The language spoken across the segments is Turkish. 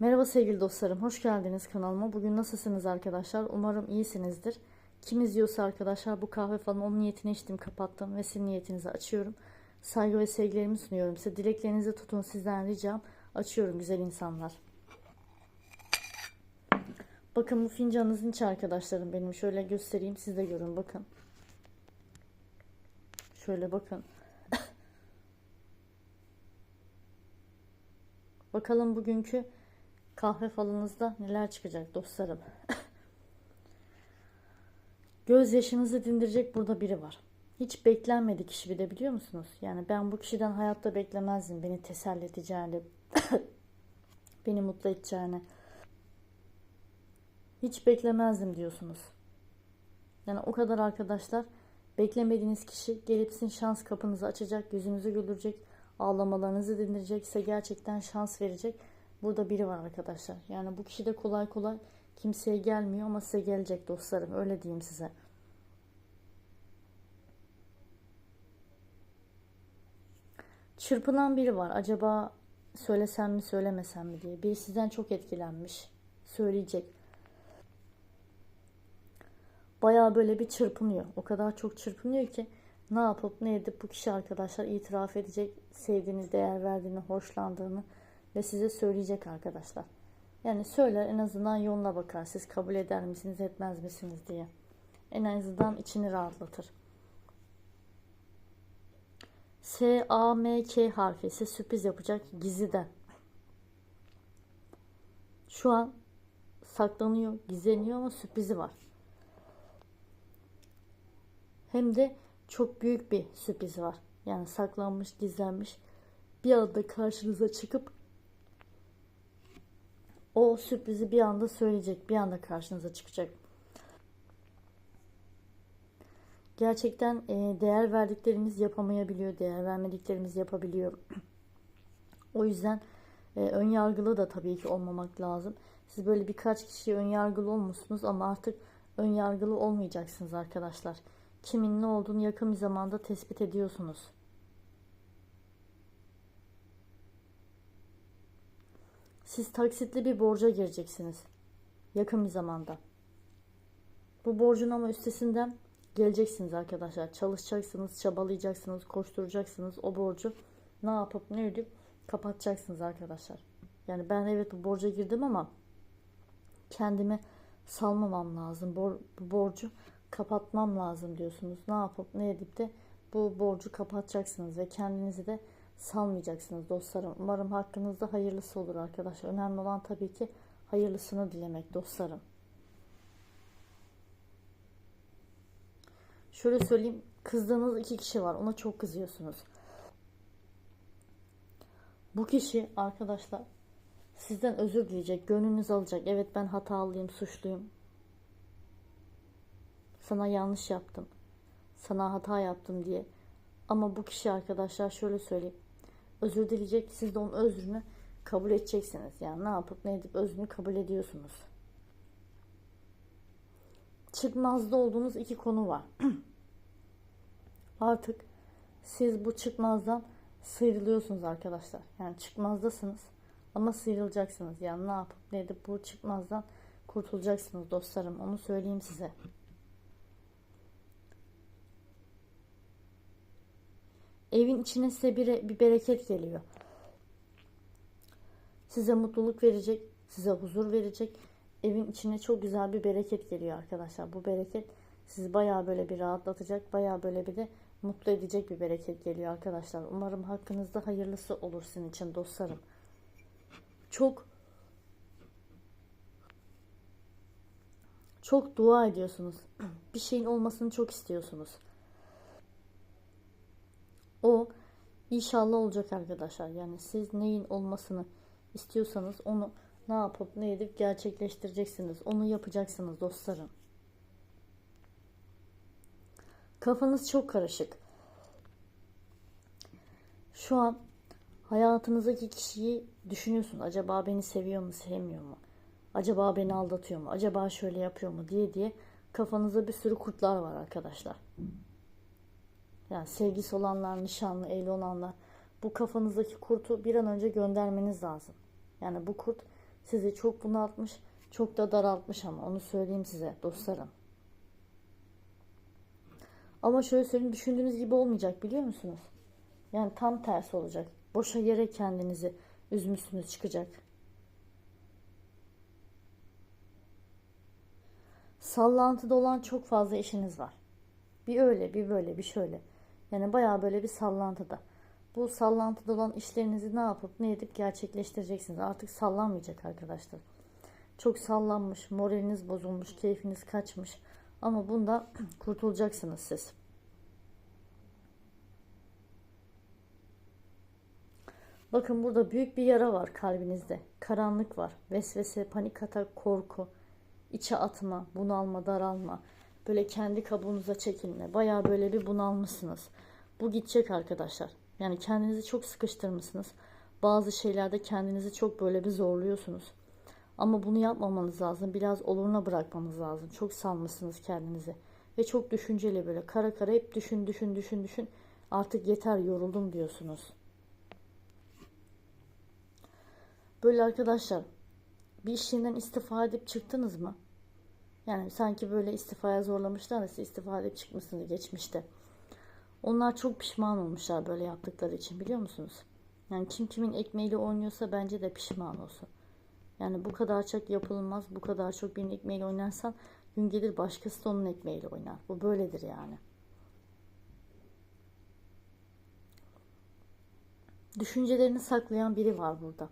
Merhaba sevgili dostlarım, hoş geldiniz kanalıma. Bugün nasılsınız arkadaşlar? Umarım iyisinizdir. Kim izliyorsa arkadaşlar bu kahve falan onun niyetini içtim, kapattım ve sizin niyetinizi açıyorum. Saygı ve sevgilerimi sunuyorum size. Dileklerinizi tutun sizden ricam. Açıyorum güzel insanlar. Bakın bu fincanınızın içi arkadaşlarım benim. Şöyle göstereyim siz de görün bakın. Şöyle bakın. Bakalım bugünkü kahve falınızda neler çıkacak dostlarım. Göz yaşınızı dindirecek burada biri var. Hiç beklenmedik kişi bir de biliyor musunuz? Yani ben bu kişiden hayatta beklemezdim beni teselli edeceğini, beni mutlu edeceğini. Hiç beklemezdim diyorsunuz. Yani o kadar arkadaşlar beklemediğiniz kişi gelip sizin şans kapınızı açacak, yüzünüzü güldürecek, ağlamalarınızı dindirecek, size gerçekten şans verecek. Burada biri var arkadaşlar. Yani bu kişi de kolay kolay kimseye gelmiyor ama size gelecek dostlarım. Öyle diyeyim size. Çırpınan biri var. Acaba söylesem mi söylemesem mi diye. Biri sizden çok etkilenmiş. Söyleyecek. Bayağı böyle bir çırpınıyor. O kadar çok çırpınıyor ki ne yapıp ne edip bu kişi arkadaşlar itiraf edecek sevdiğini, değer verdiğini, hoşlandığını ve size söyleyecek arkadaşlar. Yani söyler en azından yoluna bakar. Siz kabul eder misiniz etmez misiniz diye. En azından içini rahatlatır. S, A, M, K harfi ise sürpriz yapacak gizliden. Şu an saklanıyor, gizleniyor ama sürprizi var. Hem de çok büyük bir sürpriz var. Yani saklanmış, gizlenmiş. Bir anda karşınıza çıkıp o sürprizi bir anda söyleyecek, bir anda karşınıza çıkacak. Gerçekten e, değer verdiklerimiz yapamayabiliyor, değer vermediklerimiz yapabiliyor. o yüzden e, ön yargılı da tabii ki olmamak lazım. Siz böyle birkaç kişiye ön yargılı olmuşsunuz ama artık ön yargılı olmayacaksınız arkadaşlar. Kimin ne olduğunu yakın bir zamanda tespit ediyorsunuz. Siz taksitli bir borca gireceksiniz. Yakın bir zamanda. Bu borcun ama üstesinden geleceksiniz arkadaşlar. Çalışacaksınız, çabalayacaksınız, koşturacaksınız. O borcu ne yapıp ne edip kapatacaksınız arkadaşlar. Yani ben evet bu borca girdim ama kendimi salmamam lazım. Bor, bu borcu kapatmam lazım diyorsunuz. Ne yapıp ne edip de bu borcu kapatacaksınız ve kendinizi de salmayacaksınız dostlarım. Umarım hakkınızda hayırlısı olur arkadaşlar. Önemli olan tabii ki hayırlısını dilemek dostlarım. Şöyle söyleyeyim. Kızdığınız iki kişi var. Ona çok kızıyorsunuz. Bu kişi arkadaşlar sizden özür dileyecek. Gönlünüz alacak. Evet ben hatalıyım, suçluyum. Sana yanlış yaptım. Sana hata yaptım diye. Ama bu kişi arkadaşlar şöyle söyleyeyim. Özür dileyecek. Siz de onun özrünü kabul edeceksiniz. Yani ne yapıp ne edip özrünü kabul ediyorsunuz. Çıkmazda olduğunuz iki konu var. Artık siz bu çıkmazdan sıyrılıyorsunuz arkadaşlar. Yani çıkmazdasınız ama sıyrılacaksınız. Yani ne yapıp ne edip bu çıkmazdan kurtulacaksınız dostlarım. Onu söyleyeyim size. Evin içine size bir, bir bereket geliyor. Size mutluluk verecek, size huzur verecek. Evin içine çok güzel bir bereket geliyor arkadaşlar. Bu bereket sizi bayağı böyle bir rahatlatacak, bayağı böyle bir de mutlu edecek bir bereket geliyor arkadaşlar. Umarım hakkınızda hayırlısı olur sizin için dostlarım. Çok çok dua ediyorsunuz. Bir şeyin olmasını çok istiyorsunuz. O inşallah olacak arkadaşlar. Yani siz neyin olmasını istiyorsanız onu ne yapıp ne edip gerçekleştireceksiniz. Onu yapacaksınız dostlarım. Kafanız çok karışık. Şu an hayatınızdaki kişiyi düşünüyorsun. Acaba beni seviyor mu, sevmiyor mu? Acaba beni aldatıyor mu? Acaba şöyle yapıyor mu diye diye kafanızda bir sürü kurtlar var arkadaşlar. Yani sevgisi olanlar, nişanlı, evli olanlar bu kafanızdaki kurtu bir an önce göndermeniz lazım. Yani bu kurt Sizi çok bunaltmış, çok da daraltmış ama onu söyleyeyim size dostlarım. Ama şöyle söyleyeyim düşündüğünüz gibi olmayacak biliyor musunuz? Yani tam tersi olacak. Boşa yere kendinizi üzmüşsünüz çıkacak. Sallantıda olan çok fazla işiniz var. Bir öyle bir böyle bir şöyle. Yani bayağı böyle bir sallantıda. Bu sallantıda olan işlerinizi ne yapıp ne edip gerçekleştireceksiniz. Artık sallanmayacak arkadaşlar. Çok sallanmış, moraliniz bozulmuş, keyfiniz kaçmış. Ama bunda kurtulacaksınız siz. Bakın burada büyük bir yara var kalbinizde. Karanlık var. Vesvese, panik atak, korku, içe atma, bunalma, daralma. Böyle kendi kabuğunuza çekilme. Baya böyle bir bunalmışsınız. Bu gidecek arkadaşlar. Yani kendinizi çok sıkıştırmışsınız. Bazı şeylerde kendinizi çok böyle bir zorluyorsunuz. Ama bunu yapmamanız lazım. Biraz oluruna bırakmanız lazım. Çok salmışsınız kendinizi. Ve çok düşünceli böyle kara kara hep düşün düşün düşün düşün. Artık yeter yoruldum diyorsunuz. Böyle arkadaşlar bir işinden istifa edip çıktınız mı? Yani sanki böyle istifaya zorlamışlar da siz istifa edip çıkmışsınız geçmişte. Onlar çok pişman olmuşlar böyle yaptıkları için biliyor musunuz? Yani kim kimin ekmeğiyle oynuyorsa bence de pişman olsun. Yani bu kadar çok yapılmaz, bu kadar çok birinin ekmeğiyle oynarsan gün gelir başkası da onun ekmeğiyle oynar. Bu böyledir yani. Düşüncelerini saklayan biri var burada.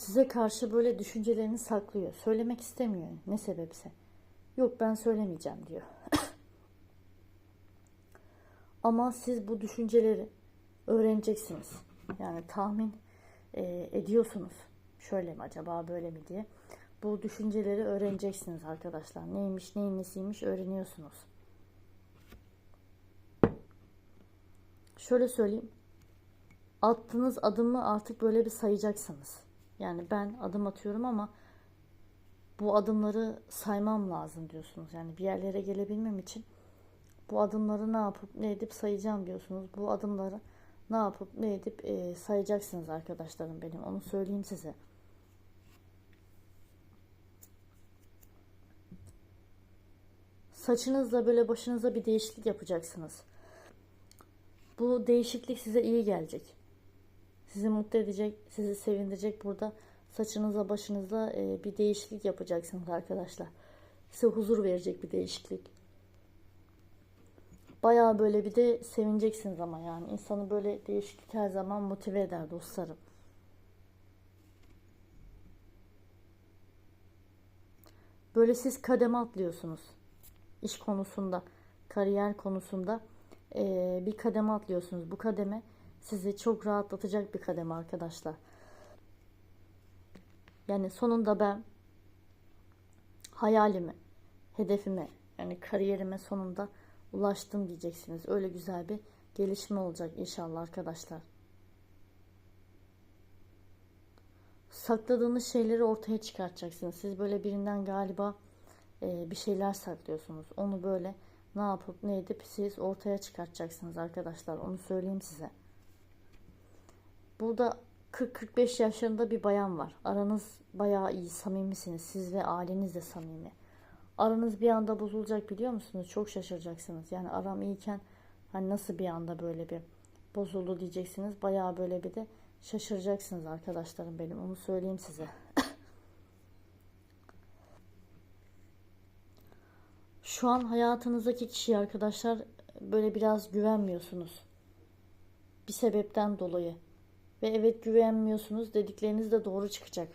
Size karşı böyle düşüncelerini saklıyor. Söylemek istemiyor ne sebepse. Yok ben söylemeyeceğim diyor. Ama siz bu düşünceleri öğreneceksiniz. Yani tahmin e, ediyorsunuz. Şöyle mi acaba böyle mi diye. Bu düşünceleri öğreneceksiniz arkadaşlar. Neymiş neyin nesiymiş öğreniyorsunuz. Şöyle söyleyeyim. Attığınız adımı artık böyle bir sayacaksınız. Yani ben adım atıyorum ama bu adımları saymam lazım diyorsunuz. Yani bir yerlere gelebilmem için bu adımları ne yapıp ne edip sayacağım diyorsunuz. Bu adımları ne yapıp ne edip e, sayacaksınız arkadaşlarım benim. Onu söyleyeyim size. Saçınızla böyle başınıza bir değişiklik yapacaksınız. Bu değişiklik size iyi gelecek. Sizi mutlu edecek, sizi sevindirecek burada saçınıza başınıza e, bir değişiklik yapacaksınız arkadaşlar. Size huzur verecek bir değişiklik. Bayağı böyle bir de sevineceksiniz ama yani insanı böyle değişiklik her zaman motive eder dostlarım. Böyle siz kademe atlıyorsunuz. İş konusunda, kariyer konusunda e, bir kademe atlıyorsunuz. Bu kademe sizi çok rahatlatacak bir kademe arkadaşlar. Yani sonunda ben hayalimi, hedefime yani kariyerime sonunda ulaştım diyeceksiniz. Öyle güzel bir gelişme olacak inşallah arkadaşlar. Sakladığınız şeyleri ortaya çıkartacaksınız. Siz böyle birinden galiba e, bir şeyler saklıyorsunuz. Onu böyle ne yapıp ne edip siz ortaya çıkartacaksınız arkadaşlar. Onu söyleyeyim size. Burada 40-45 yaşlarında bir bayan var. Aranız bayağı iyi, samimisiniz. Siz ve aileniz de samimi. Aranız bir anda bozulacak biliyor musunuz? Çok şaşıracaksınız. Yani aram iyiyken hani nasıl bir anda böyle bir bozuldu diyeceksiniz. Bayağı böyle bir de şaşıracaksınız arkadaşlarım benim. Onu söyleyeyim size. Şu an hayatınızdaki kişiye arkadaşlar böyle biraz güvenmiyorsunuz. Bir sebepten dolayı. Ve evet güvenmiyorsunuz dedikleriniz de doğru çıkacak.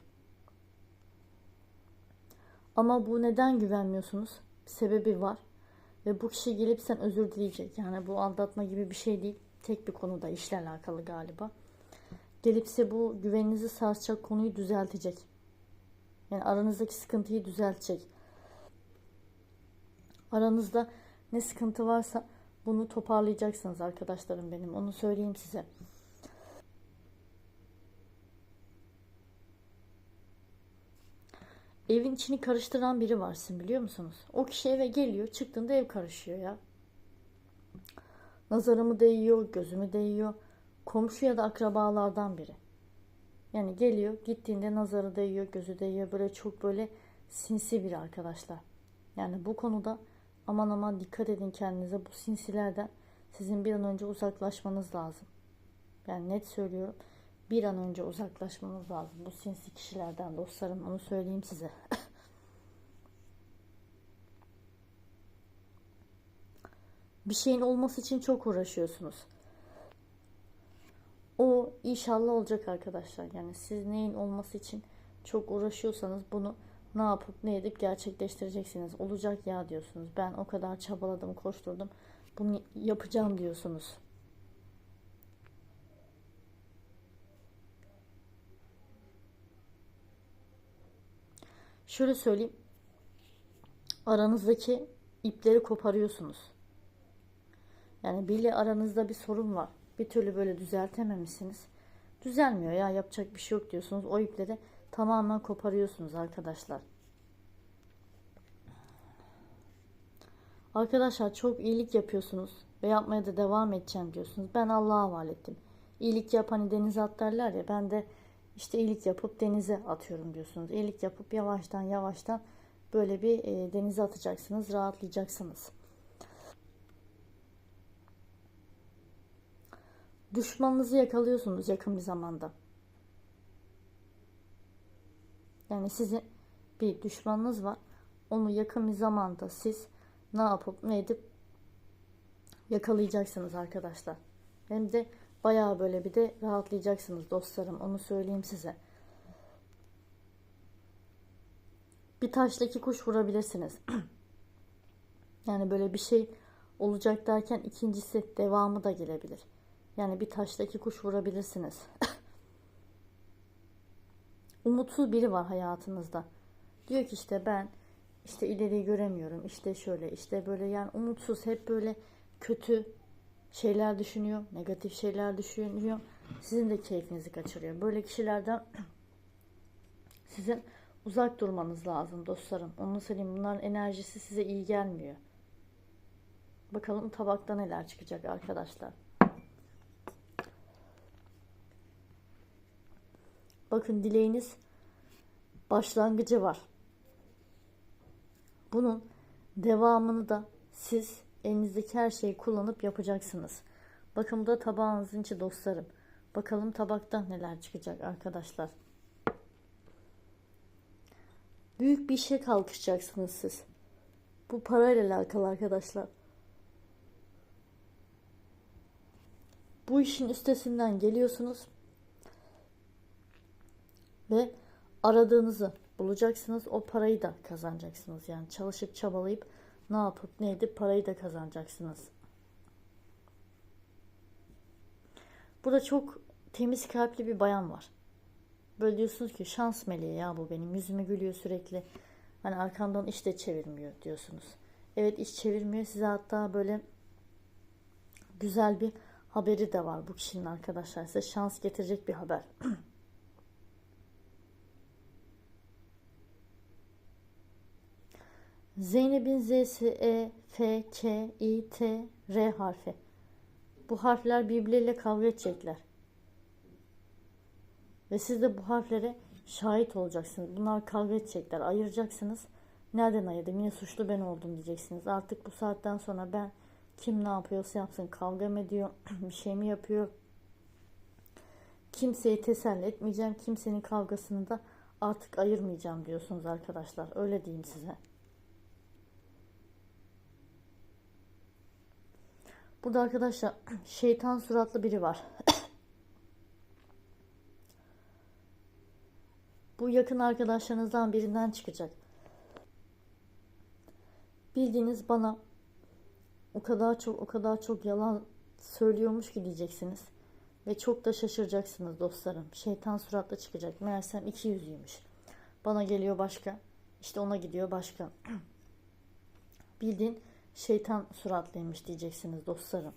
Ama bu neden güvenmiyorsunuz? Bir sebebi var. Ve bu kişi gelip sen özür dileyecek. Yani bu aldatma gibi bir şey değil. Tek bir konuda işle alakalı galiba. Gelip size bu güveninizi sarsacak konuyu düzeltecek. Yani aranızdaki sıkıntıyı düzeltecek. Aranızda ne sıkıntı varsa bunu toparlayacaksınız arkadaşlarım benim. Onu söyleyeyim size. Evin içini karıştıran biri var sizin biliyor musunuz? O kişi eve geliyor çıktığında ev karışıyor ya. Nazarımı değiyor, gözümü değiyor. Komşu ya da akrabalardan biri. Yani geliyor gittiğinde nazarı değiyor, gözü değiyor. Böyle çok böyle sinsi bir arkadaşlar. Yani bu konuda aman aman dikkat edin kendinize. Bu sinsilerden sizin bir an önce uzaklaşmanız lazım. Yani net söylüyorum. Bir an önce uzaklaşmanız lazım. Bu sinsi kişilerden dostlarım onu söyleyeyim size. bir şeyin olması için çok uğraşıyorsunuz. O inşallah olacak arkadaşlar. Yani siz neyin olması için çok uğraşıyorsanız bunu ne yapıp ne edip gerçekleştireceksiniz. Olacak ya diyorsunuz. Ben o kadar çabaladım, koşturdum. Bunu yapacağım diyorsunuz. Şöyle söyleyeyim. Aranızdaki ipleri koparıyorsunuz. Yani bile aranızda bir sorun var. Bir türlü böyle düzeltememişsiniz. Düzelmiyor ya yapacak bir şey yok diyorsunuz. O ipleri tamamen koparıyorsunuz arkadaşlar. Arkadaşlar çok iyilik yapıyorsunuz ve yapmaya da devam edeceğim diyorsunuz. Ben Allah'a havale. İyilik yap hani denize at ya ben de işte iyilik yapıp denize atıyorum diyorsunuz. İyilik yapıp yavaştan yavaştan böyle bir e, denize atacaksınız, rahatlayacaksınız. Düşmanınızı yakalıyorsunuz yakın bir zamanda. Yani sizin bir düşmanınız var. Onu yakın bir zamanda siz ne yapıp ne edip yakalayacaksınız arkadaşlar. Hem de bayağı böyle bir de rahatlayacaksınız dostlarım. Onu söyleyeyim size. Bir taşla iki kuş vurabilirsiniz. yani böyle bir şey olacak derken ikincisi devamı da gelebilir. Yani bir taşla iki kuş vurabilirsiniz. Umutsuz biri var hayatınızda. Diyor ki işte ben işte ileriyi göremiyorum. İşte şöyle işte böyle yani umutsuz hep böyle kötü şeyler düşünüyor. Negatif şeyler düşünüyor. Sizin de keyfinizi kaçırıyor. Böyle kişilerden sizin uzak durmanız lazım dostlarım. Onu söyleyeyim bunların enerjisi size iyi gelmiyor. Bakalım tabakta neler çıkacak arkadaşlar. Bakın dileğiniz başlangıcı var. Bunun devamını da siz elinizdeki her şeyi kullanıp yapacaksınız. Bakın bu da tabağınızın içi dostlarım. Bakalım tabakta neler çıkacak arkadaşlar. Büyük bir işe kalkışacaksınız siz. Bu parayla alakalı arkadaşlar. Bu işin üstesinden geliyorsunuz ve aradığınızı bulacaksınız. O parayı da kazanacaksınız. Yani çalışıp çabalayıp ne yapıp ne edip parayı da kazanacaksınız. Burada çok temiz kalpli bir bayan var. Böyle diyorsunuz ki şans meleği ya bu benim. Yüzüme gülüyor sürekli. Hani arkamdan iş de çevirmiyor diyorsunuz. Evet iş çevirmiyor. Size hatta böyle güzel bir haberi de var bu kişinin arkadaşlar. Size şans getirecek bir haber. Zeynep'in Z'si E, F, K, I, T, R harfi. Bu harfler birbirleriyle kavga edecekler. Ve siz de bu harflere şahit olacaksınız. Bunlar kavga edecekler. Ayıracaksınız. Nereden ayırdım? Yine suçlu ben oldum diyeceksiniz. Artık bu saatten sonra ben kim ne yapıyorsa yapsın. Kavga mı ediyor? bir şey mi yapıyor? Kimseyi teselli etmeyeceğim. Kimsenin kavgasını da artık ayırmayacağım diyorsunuz arkadaşlar. Öyle diyeyim size. Burada arkadaşlar şeytan suratlı biri var. Bu yakın arkadaşlarınızdan birinden çıkacak. Bildiğiniz bana o kadar çok o kadar çok yalan söylüyormuş ki diyeceksiniz. Ve çok da şaşıracaksınız dostlarım. Şeytan suratlı çıkacak. Meğersem iki yüzlüymüş. Bana geliyor başka. İşte ona gidiyor başka. Bildiğin şeytan suratlıymış diyeceksiniz dostlarım.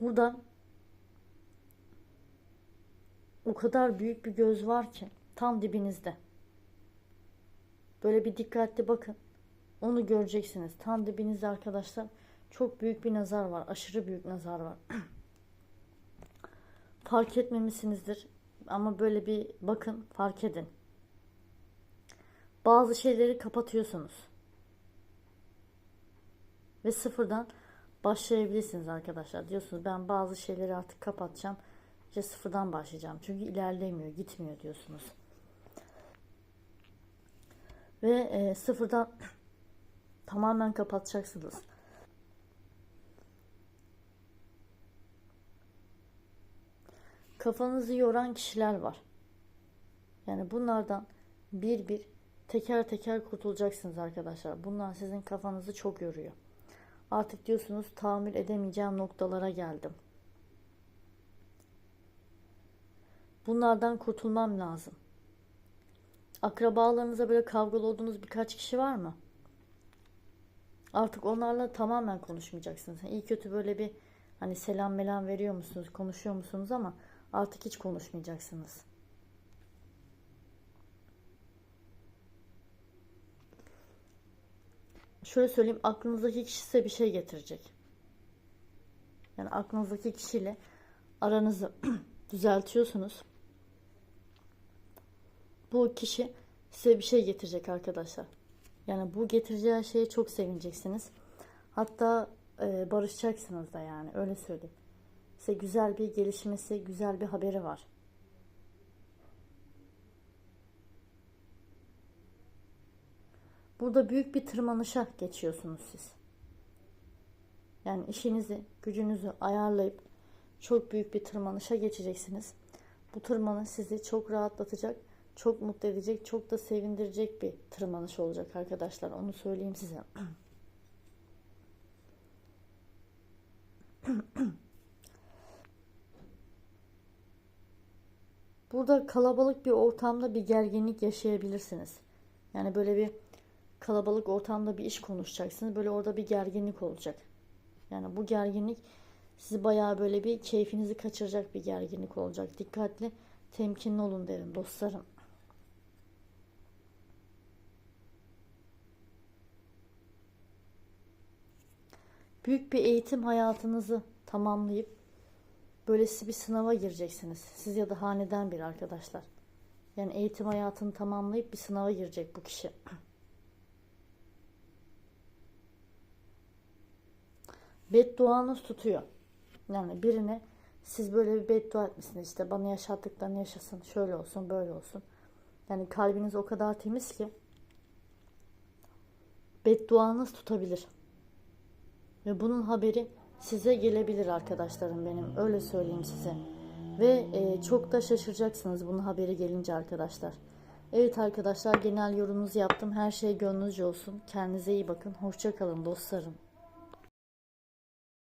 Burada o kadar büyük bir göz var ki tam dibinizde. Böyle bir dikkatli bakın. Onu göreceksiniz. Tam dibinizde arkadaşlar çok büyük bir nazar var. Aşırı büyük nazar var. fark etmemişsinizdir. Ama böyle bir bakın fark edin. Bazı şeyleri kapatıyorsunuz. Ve sıfırdan başlayabilirsiniz arkadaşlar. Diyorsunuz ben bazı şeyleri artık kapatacağım. İşte sıfırdan başlayacağım. Çünkü ilerlemiyor, gitmiyor diyorsunuz. Ve e, sıfırdan tamamen kapatacaksınız. Kafanızı yoran kişiler var. Yani bunlardan bir bir teker teker kurtulacaksınız arkadaşlar. Bunlar sizin kafanızı çok yoruyor. Artık diyorsunuz tahammül edemeyeceğim noktalara geldim. Bunlardan kurtulmam lazım. Akrabalarınıza böyle kavgalı olduğunuz birkaç kişi var mı? Artık onlarla tamamen konuşmayacaksınız. İyi kötü böyle bir hani selam melam veriyor musunuz, konuşuyor musunuz ama artık hiç konuşmayacaksınız. Şöyle söyleyeyim, aklınızdaki kişi size bir şey getirecek. Yani aklınızdaki kişiyle aranızı düzeltiyorsunuz. Bu kişi size bir şey getirecek arkadaşlar. Yani bu getireceği şeye çok sevineceksiniz. Hatta e, barışacaksınız da yani öyle söyleyeyim. Size güzel bir gelişmesi, güzel bir haberi var. Burada büyük bir tırmanışa geçiyorsunuz siz. Yani işinizi, gücünüzü ayarlayıp çok büyük bir tırmanışa geçeceksiniz. Bu tırmanış sizi çok rahatlatacak, çok mutlu edecek, çok da sevindirecek bir tırmanış olacak arkadaşlar. Onu söyleyeyim size. Burada kalabalık bir ortamda bir gerginlik yaşayabilirsiniz. Yani böyle bir kalabalık ortamda bir iş konuşacaksınız. Böyle orada bir gerginlik olacak. Yani bu gerginlik sizi bayağı böyle bir keyfinizi kaçıracak bir gerginlik olacak. Dikkatli, temkinli olun derim dostlarım. Büyük bir eğitim hayatınızı tamamlayıp böylesi bir sınava gireceksiniz. Siz ya da haneden bir arkadaşlar. Yani eğitim hayatını tamamlayıp bir sınava girecek bu kişi. Bedduanız tutuyor. Yani birine siz böyle bir beddua etmişsiniz işte bana yaşattıklarını yaşasın şöyle olsun böyle olsun. Yani kalbiniz o kadar temiz ki bedduanız tutabilir. Ve bunun haberi size gelebilir arkadaşlarım benim. Öyle söyleyeyim size. Ve e, çok da şaşıracaksınız bunun haberi gelince arkadaşlar. Evet arkadaşlar genel yorumunuzu yaptım. Her şey gönlünüzce olsun. Kendinize iyi bakın. Hoşça kalın dostlarım.